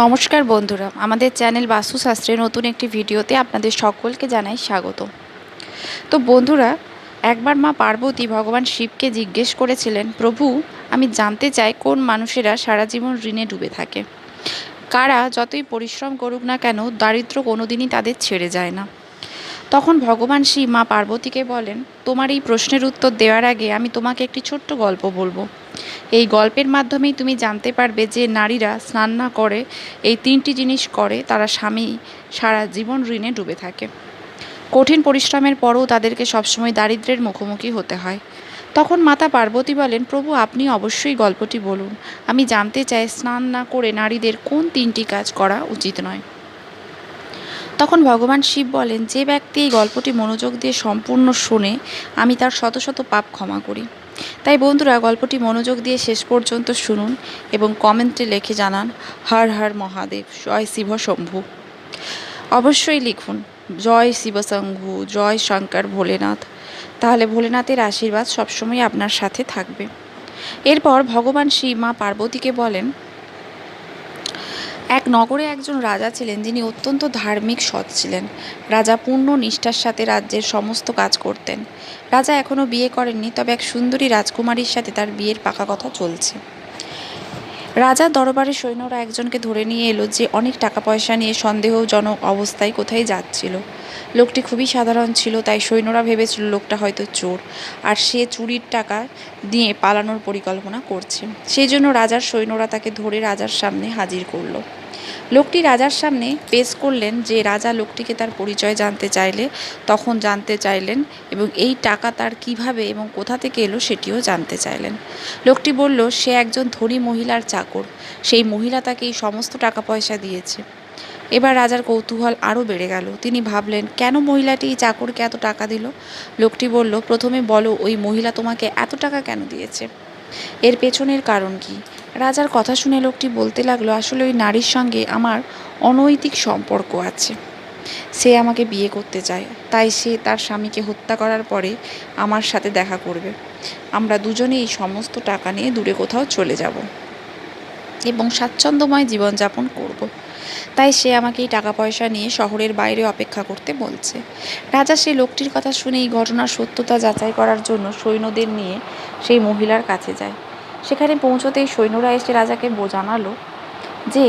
নমস্কার বন্ধুরা, আমাদের চ্যানেল বাস্তুশাস্ত্রের নতুন একটি ভিডিওতে আপনাদের সকলকে জানাই স্বাগত। তো বন্ধুরা, একবার মা পার্বতী ভগবান শিবকে জিজ্ঞেস করেছিলেন, প্রভু, আমি জানতে চাই কোন মানুষেরা সারা জীবন ঋণে ডুবে থাকে? কারা যতই পরিশ্রম করুক না কেন দারিদ্র কোনোদিনই তাদের ছেড়ে যায় না? তখন ভগবান শিব মা পার্বতীকে বলেন, তোমার এই প্রশ্নের উত্তর দেওয়ার আগে আমি তোমাকে একটি ছোট্ট গল্প বলব। এই গল্পের মাধ্যমেই তুমি জানতে পারবে যে নারীরা স্নান না করে এই তিনটি জিনিস করে তারা স্বামী সারা জীবন ঋণে ডুবে থাকে। কঠিন পরিশ্রমের পরও তাদেরকে সবসময় দারিদ্র্যের মুখোমুখি হতে হয়। তখন মাতা পার্বতী বলেন, প্রভু, আপনি অবশ্যই গল্পটি বলুন। আমি জানতে চাই, স্নান না করে নারীদের কোন তিনটি কাজ করা উচিত নয়? তখন ভগবান শিব বলেন, যে ব্যক্তি এই গল্পটি মনোযোগ দিয়ে সম্পূর্ণ শোনে আমি তার শত শত পাপ ক্ষমা করি। তাই বন্ধুরা, গল্পটি মনোযোগ দিয়ে শেষ পর্যন্ত শুনুন এবং কমেন্টে লিখে জানান, হর হর মহাদেব, জয় শিব শম্ভু। অবশ্যই লিখুন, জয় শিবশম্ভু জয় শঙ্কর ভোলেনাথ। তাহলে ভোলেনাথের আশীর্বাদ সবসময় আপনার সাথে থাকবে। এরপর ভগবান শিব মা পার্বতীকে বলেন এক নগরে একজন রাজা ছিলেন, যিনি অত্যন্ত ধার্মিক সৎ ছিলেন। রাজা পূর্ণ নিষ্ঠার সাথে রাজ্যের সমস্ত কাজ করতেন। রাজা এখনও বিয়ে করেননি, তবে এক সুন্দরী রাজকুমারীর সাথে তার বিয়ের পাকা কথা চলছে। রাজার দরবারে সৈন্যরা একজনকে ধরে নিয়ে এলো যে অনেক টাকা পয়সা নিয়ে সন্দেহজনক অবস্থায় কোথায় যাচ্ছিল। লোকটি খুবই সাধারণ ছিল, তাই সৈন্যরা ভেবেছিল লোকটা হয়তো চোর, আর সে চুরির টাকা দিয়ে পালানোর পরিকল্পনা করছে। সেই জন্য রাজার সৈন্যরা তাকে ধরে রাজার সামনে হাজির করল। লোকটি রাজার সামনে পেশ করলেন যে রাজা লোকটিকে তার পরিচয় জানতে চাইলে, তখন জানতে চাইলেন এবং এই টাকা তার কীভাবে এবং কোথা থেকে এলো সেটিও জানতে চাইলেন। লোকটি বলল, সে একজন ধনী মহিলার চাকর। সেই মহিলা তাকে এই সমস্ত টাকা পয়সা দিয়েছে। এবার রাজার কৌতূহল আরও বেড়ে গেল। তিনি ভাবলেন, কেন মহিলাটি এই চাকরকে এত টাকা দিল? লোকটি বলল, প্রথমে বলো, ওই মহিলা তোমাকে এত টাকা কেন দিয়েছে? এর পেছনের কারণ কি? রাজার কথা শুনে লোকটি বলতে লাগল, আসলে ওই নারীর সঙ্গে আমার অনৈতিক সম্পর্ক আছে। সে আমাকে বিয়ে করতে চায়। তাই সে তার স্বামীকে হত্যা করার পরে আমার সাথে দেখা করবে। আমরা দুজনেই সমস্ত টাকা নিয়ে দূরে কোথাও চলে যাব এবং স্বাচ্ছন্দ্যময় জীবনযাপন করব। তাই সে আমাকে এই টাকা পয়সা নিয়ে শহরের বাইরে অপেক্ষা করতে বলছে। রাজা সেই লোকটির কথা শুনে এই ঘটনার সত্যতা যাচাই করার জন্য সৈন্যদের নিয়ে সেই মহিলার কাছে যায়। সেখানে পৌঁছতেই সৈন্যরা এসে রাজাকে জানালো যে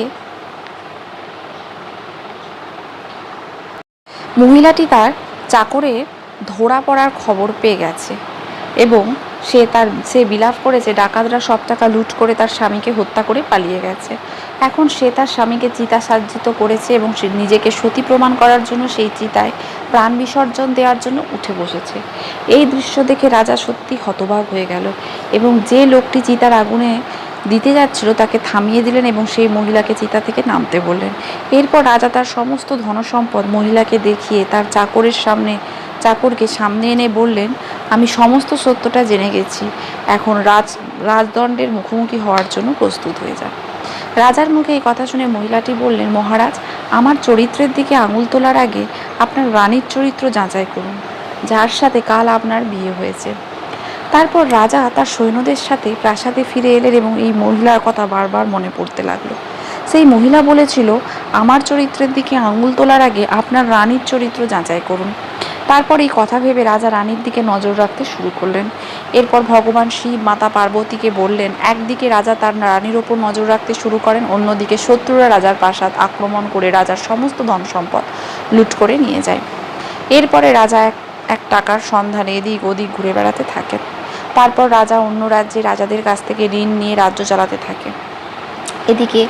মহিলাটি তার চাকরে ধরা পড়ার খবর পেয়ে গেছে এবং সে তার, সে বিলাপ করেছে ডাকাতরা সব টাকা লুট করে তার স্বামীকে হত্যা করে পালিয়ে গেছে। এখন সে তার স্বামীকে চিতা সাজ্জিত করেছে এবং সে নিজেকে সতী প্রমাণ করার জন্য সেই চিতায় প্রাণ বিসর্জন দেওয়ার জন্য উঠে বসেছে। এই দৃশ্য দেখে রাজা সত্যি হতবাক হয়ে গেল এবং যে লোকটি চিতার আগুনে দিতে যাচ্ছিল, তাকে থামিয়ে দিলেন এবং সেই মহিলাকে চিতা থেকে নামতে বললেন। এরপর রাজা তার সমস্ত ধনসম্পদ মহিলাকে দেখিয়ে তার চাকরের সামনে, চাকরকে সামনে এনে বললেন, আমি সমস্ত সত্যটা জেনে গেছি। এখন রাজ, রাজদণ্ডের মুখোমুখি হওয়ার জন্য প্রস্তুত হয়ে যান রাজার মুখে এই কথা শুনে মহিলাটি বললেন, মহারাজ, আমার চরিত্রের দিকে আঙুল তোলার আগে আপনার রানীর চরিত্র যাচাই করুন। যার সাথে কাল আপনার বিয়ে হয়েছে। তারপর রাজা তার সৈন্যদের সাথে প্রাসাদে ফিরে এলেন এবং এই মহিলার কথা বারবার মনে পড়তে লাগল। সেই মহিলা বলেছিল, আমার চরিত্রের দিকে আঙুল তোলার আগে আপনার রানীর চরিত্র যাচাই করুন। তারপর এই কথা ভেবে রাজা রানীর দিকে নজর রাখতে শুরু করলেন। এরপর ভগবান শিব, মাতা পার্বতীকে বললেন, একদিকে রাজা তার রানীর ওপর নজর রাখতে শুরু করেন, অন্যদিকে শত্রুরা রাজার প্রাসাদ আক্রমণ করে রাজার সমস্ত ধন সম্পদ লুট করে নিয়ে যায়। এরপরে রাজা এক এক টাকার সন্ধানে এদিক ওদিক ঘুরে বেড়াতে থাকেন। তারপর রাজা অন্য রাজ্যে রাজাদের কাছ থেকে ঋণ নিয়ে রাজ্য চালাতে থাকে। এদিকে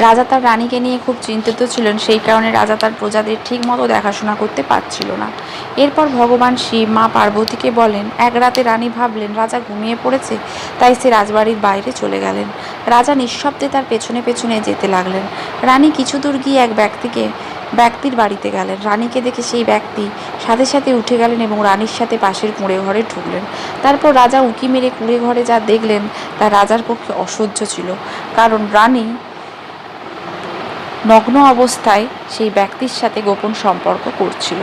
রাজা তার রানীকে নিয়ে খুব চিন্তিত ছিলেন, সেই কারণে রাজা তার প্রজাদের ঠিক মতো দেখাশোনা করতে পারছিল না। এরপর ভগবান শিব মা পার্বতীকে বলেন, এক রাতে রানী ভাবলেন, রাজা ঘুমিয়ে পড়েছে, তাই সে রাজবাড়ির বাইরে চলে গেলেন। রাজা নিঃশব্দে তার পেছনে পেছনে যেতে লাগলেন। রানী কিছু দূর গিয়ে এক ব্যক্তিকে ব্যক্তির বাড়িতে গেলেন। রানীকে দেখে সেই ব্যক্তি সাথে সাথে উঠে গেলেন এবং রানীর সাথে পাশের কুঁড়ে ঘরে ঢুকলেন। তারপর রাজা উঁকি মেরে কুঁড়ে ঘরে যা দেখলেন, তা রাজার পক্ষে অসহ্য ছিল। কারণ রানী নগ্ন অবস্থায় সেই ব্যক্তির সাথে গোপন সম্পর্ক করছিল।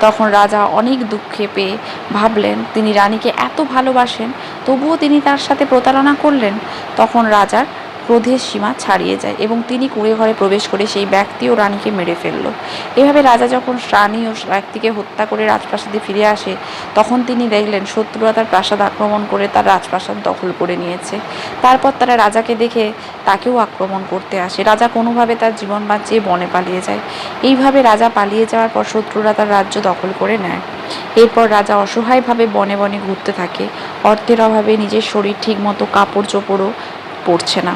তখন রাজা অনেক দুঃখে পেয়ে ভাবলেন, তিনি রানীকে এত ভালোবাসেন, তবুও তিনি তার সাথে প্রতারণা করলেন? তখন রাজার ক্রোধের সীমা ছাড়িয়ে যায় এবং তিনি কুঁড়ে ঘরে প্রবেশ করে সেই ব্যক্তি ও রানীকে মেরে ফেলল। এভাবে রাজা যখন রানী ও ব্যক্তিকে হত্যা করে রাজপ্রাসাদে ফিরে আসে, তখন তিনি দেখলেন শত্রুরা তার প্রাসাদ আক্রমণ করে তার রাজপ্রাসাদ দখল করে নিয়েছে। তারপর তারা রাজাকে দেখে তাকেও আক্রমণ করতে আসে। রাজা কোনোভাবে তার জীবন বাঁচিয়ে বনে পালিয়ে যায়। এইভাবে রাজা পালিয়ে যাওয়ার পর শত্রুরা তার রাজ্য দখল করে নেয়। এরপর রাজা অসহায়ভাবে বনে বনে ঘুরতে থাকে। অর্থের অভাবে নিজের শরীর ঠিকমতো কাপড় চোপড়ও পরছে না।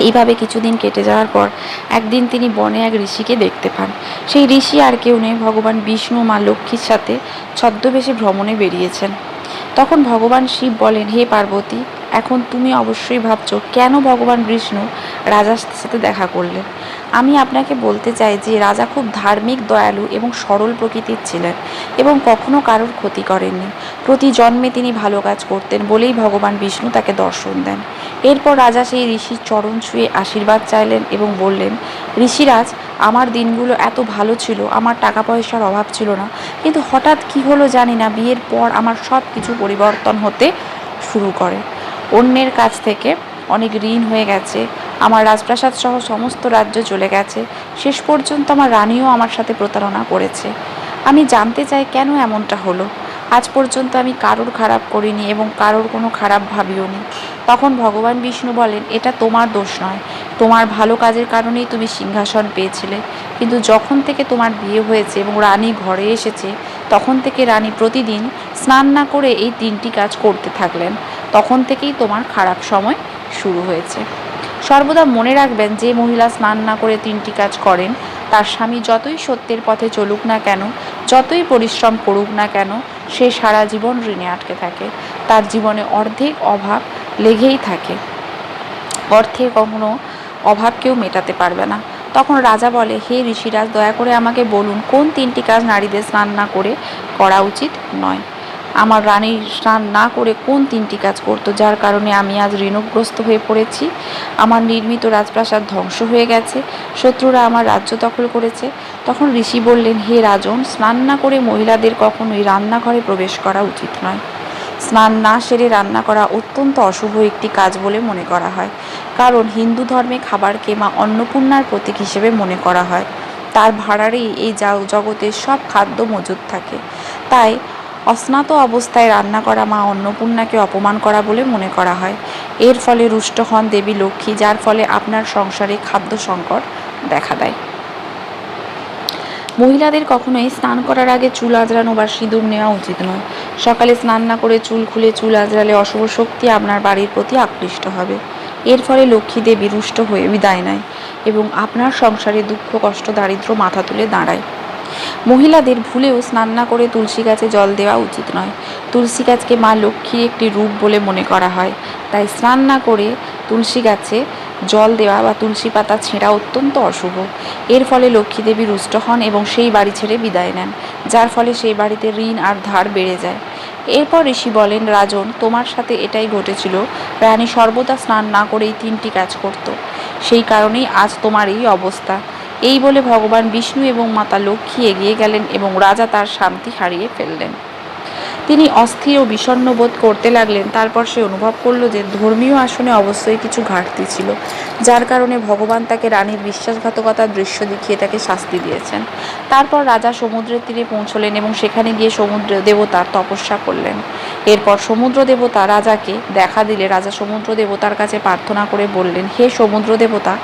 এইভাবে কিছুদিন কেটে যাওয়ার পর একদিন তিনি বনে এক ঋষিকে দেখতে পান। সেই ঋষি আর কেউ নেই, ভগবান বিষ্ণু, মা লক্ষ্মীর সাথে ছদ্মবেশে ভ্রমণে বেরিয়েছেন। তখন ভগবান শিব বলেন, হে পার্বতী, এখন তুমি অবশ্যই ভাবছ কেন ভগবান বিষ্ণু রাজার সাথে দেখা করলেন? আমি আপনাকে বলতে চাই যে রাজা খুব ধার্মিক, দয়ালু এবং সরল প্রকৃতির ছিলেন এবং কখনো কারোর ক্ষতি করেননি। প্রতি জন্মে তিনি ভালো কাজ করতেন বলেই ভগবান বিষ্ণু তাকে দর্শন দেন। এরপর রাজা সেই ঋষির চরণ ছুঁয়ে আশীর্বাদ চাইলেন এবং বললেন, ঋষিরাজ, আমার দিনগুলো এত ভালো ছিল, আমার টাকা পয়সার অভাব ছিল না, কিন্তু হঠাৎ কি হলো জানি না, বিয়ের পর আমার সব কিছু পরিবর্তন হতে শুরু করে। অন্যের কাছ থেকে অনেক ঋণ হয়ে গেছে, আমার রাজপ্রাসাদ সহ সমস্ত রাজ্য চলে গেছে, শেষ পর্যন্ত আমার রানীও আমার সাথে প্রতারণা করেছে। আমি জানতে চাই কেন এমনটা হলো? আজ পর্যন্ত আমি কারোর খারাপ করিনি এবং কারোর কোনো খারাপ ভাবিও নি। তখন ভগবান বিষ্ণু বলেন, এটা তোমার দোষ নয়। তোমার ভালো কাজের কারণেই তুমি সিংহাসন পেয়েছিলে। কিন্তু যখন থেকে তোমার বিয়ে হয়েছে এবং রানী ঘরে এসেছে, তখন থেকে রানী প্রতিদিন স্নান না করে এই তিনটি কাজ করতে থাকলেন। তখন থেকেই তোমার খারাপ সময় শুরু হয়েছে। সর্বদা মনে রাখবেন যে মহিলা স্নান না করে তিনটি কাজ করেন, তার স্বামী যতই সত্যের পথে চলুক না কেন, যতই পরিশ্রম করুক না কেন, সে সারা জীবন ঋণে আটকে থাকে। তার জীবনে অর্ধেক অভাব লেগেই থাকে। অর্থে কখনো অভাব কেউ মেটাতে পারবে না। তখন রাজা বলে, হে ঋষিরাজ, দয়া করে আমাকে বলুন, কোন তিনটি কাজ নারীদের স্নান না করে করা উচিত নয়? আমার রানী স্নান না করে কোন তিনটি কাজ করতো? যার কারণে আমি আজ ঋণগ্রস্ত হয়ে পড়েছি। আমার নির্মিত রাজপ্রাসাদ ধ্বংস হয়ে গেছে। শত্রুরা আমার রাজ্য দখল করেছে। তখন ঋষি বললেন, হে রাজন, স্নান না করে মহিলাদের কখনোই রান্নাঘরে প্রবেশ করা উচিত নয়। স্নান না সেরে রান্না করা অত্যন্ত অশুভ একটি কাজ বলে মনে করা হয়। কারণ হিন্দু ধর্মে খাবারকে মা অন্নপূর্ণার প্রতীক হিসেবে মনে করা হয়। তার ভাড়ারেই এই জগতের সব খাদ্য মজুদ থাকে। তাই অস্নাত অবস্থায় রান্না করা মা অন্নপূর্ণাকে অপমান করা বলে মনে করা হয়। এর ফলে রুষ্ট হন দেবী লক্ষ্মী, যার ফলে আপনার সংসারে খাদ্য সংকট দেখা দেয়। মহিলাদের কখনোই স্নান করার আগে চুল আঁচড়ানো বা সিঁদুর নেওয়া উচিত নয়। সকালে স্নান না করে চুল খুলে চুল আঁচড়ালে অশুভ শক্তি আপনার বাড়ির প্রতি আকৃষ্ট হবে। এর ফলে লক্ষ্মী দেবী রুষ্ট হয়ে বিদায় নেয় এবং আপনার সংসারে দুঃখ, কষ্ট দারিদ্র মাথা তুলে দাঁড়ায়। মহিলাদের ভুলেও স্নান না করে তুলসী গাছে জল দেওয়া উচিত নয়। তুলসী গাছকে মা লক্ষ্মীর একটি রূপ বলে মনে করা হয়। তাই স্নান না করে তুলসী গাছে জল দেওয়া বা তুলসী পাতা ছেঁড়া অত্যন্ত অশুভ। এর ফলে লক্ষ্মী দেবী রুষ্ট হন এবং সেই বাড়ি ছেড়ে বিদায় নেন, যার ফলে সেই বাড়িতে ঋণ আর ধার বেড়ে যায়। এরপর ঋষি বলেন, রাজন, তোমার সাথে এটাই ঘটেছিল। রানী সর্বদা স্নান না করেই তিনটি কাজ করত। সেই কারণেই আজ তোমার এই অবস্থা। এই বলে ভগবান বিষ্ণু এবং মাতা লক্ষ্মী এগিয়ে গেলেন এবং রাজা তার শান্তি হারিয়ে ফেললেন। তিনি অস্থির ও বিষণ্ণ বোধ করতে লাগলেন। তারপর সে অনুভব করল যে ধর্মীয় আসনে অবশ্যই কিছু ঘাটতি ছিল, যার কারণে ভগবান তাকে রানীর বিশ্বাসঘাতকতার দৃশ্য দেখিয়ে তাকে শাস্তি দিয়েছেন। তারপর রাজা সমুদ্রের তীরে পৌঁছলেন এবং সেখানে গিয়ে সমুদ্র দেবতার তপস্যা করলেন। এরপর সমুদ্র দেবতা রাজাকে দেখা দিলে। রাজা সমুদ্র দেবতার কাছে প্রার্থনা করে বললেন, হে সমুদ্র দেবতা,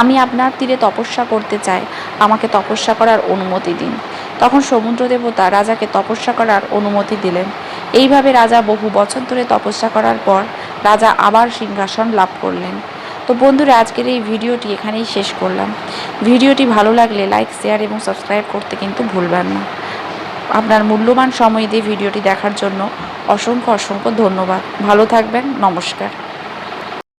আমি আপনার তীরে তপস্যা করতে চাই। আমাকে তপস্যা করার অনুমতি দিন। তখন সমুদ্র দেবতা রাজাকে তপস্যা করার অনুমতি দিলেন। এইভাবে রাজা বহু বছর ধরে তপস্যা করার পর রাজা আবার সিংহাসন লাভ করলেন। তো বন্ধুরা, আজকের এই ভিডিওটি এখানেই শেষ করলাম। ভিডিওটি ভালো লাগলে লাইক, শেয়ার এবং সাবস্ক্রাইব করতে কিন্তু ভুলবেন না। আপনার মূল্যবান সময় দিয়ে ভিডিওটি দেখার জন্য অসংখ্য অসংখ্য ধন্যবাদ। ভালো থাকবেন, নমস্কার।